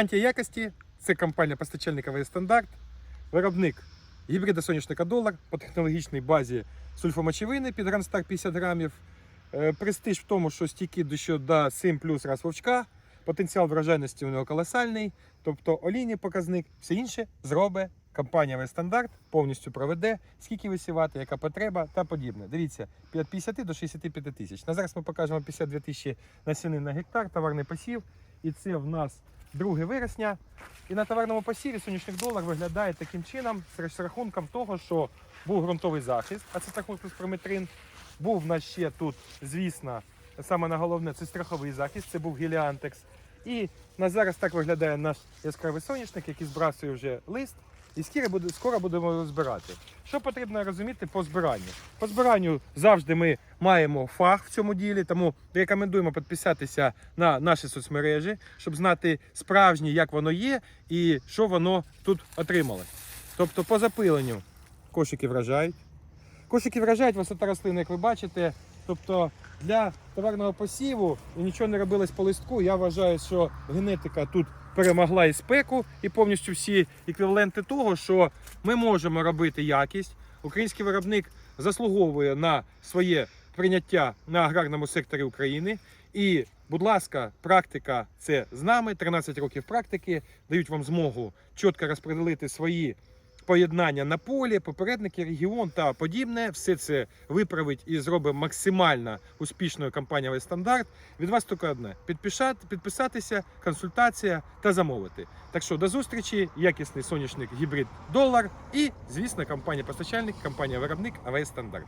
Гарантія якості це компанія постачальниковий стандарт, виробник гібрида соняшника долар по технологічній базі сульфомочевини під Гранстар 50 грамів. Е, Престиж в тому, що стійкий до до 7 плюс раз вовчка, потенціал врожайності у нього колосальний, тобто олійний показник, все інше зробить компанія Вестандарт, повністю проведе, скільки висівати, яка потреба та подібне. Дивіться, від 50 до 65 тисяч. На зараз ми покажемо 52 тисячі насінин на гектар, товарний посів. І це в нас 2 вересня. І на товарному посіві сонячних долар виглядає таким чином з рахунком того, що був ґрунтовий захист, а це також плюс прометрин. Був в нас ще тут, звісно, саме на головне це страховий захист, це був геліантекс. І на зараз так виглядає наш яскравий соняшник, який збрасує вже лист. І скоро, буде, скоро будемо його збирати. Що потрібно розуміти по збиранню? По збиранню завжди ми маємо фах в цьому ділі, тому рекомендуємо підписатися на наші соцмережі, щоб знати справжнє, як воно є і що воно тут отримало. Тобто по запиленню кошики вражають. Кошики вражають висота рослини, як ви бачите. Тобто для товарного посіву нічого не робилось по листку. Я вважаю, що генетика тут перемогла і спеку, і повністю всі еквіваленти того, що ми можемо робити якість. Український виробник заслуговує на своє прийняття на аграрному секторі України. І, будь ласка, практика це з нами. 13 років практики дають вам змогу чітко розподілити свої поєднання на полі, попередники, регіон та подібне. Все це виправить і зробить максимально успішною компанія стандарт. Від вас тільки одне: підписати, підписатися, консультація та замовити. Так що до зустрічі, якісний сонячник гібрид долар і, звісно, компанія постачальник, компанія виробник АВС Стандарт.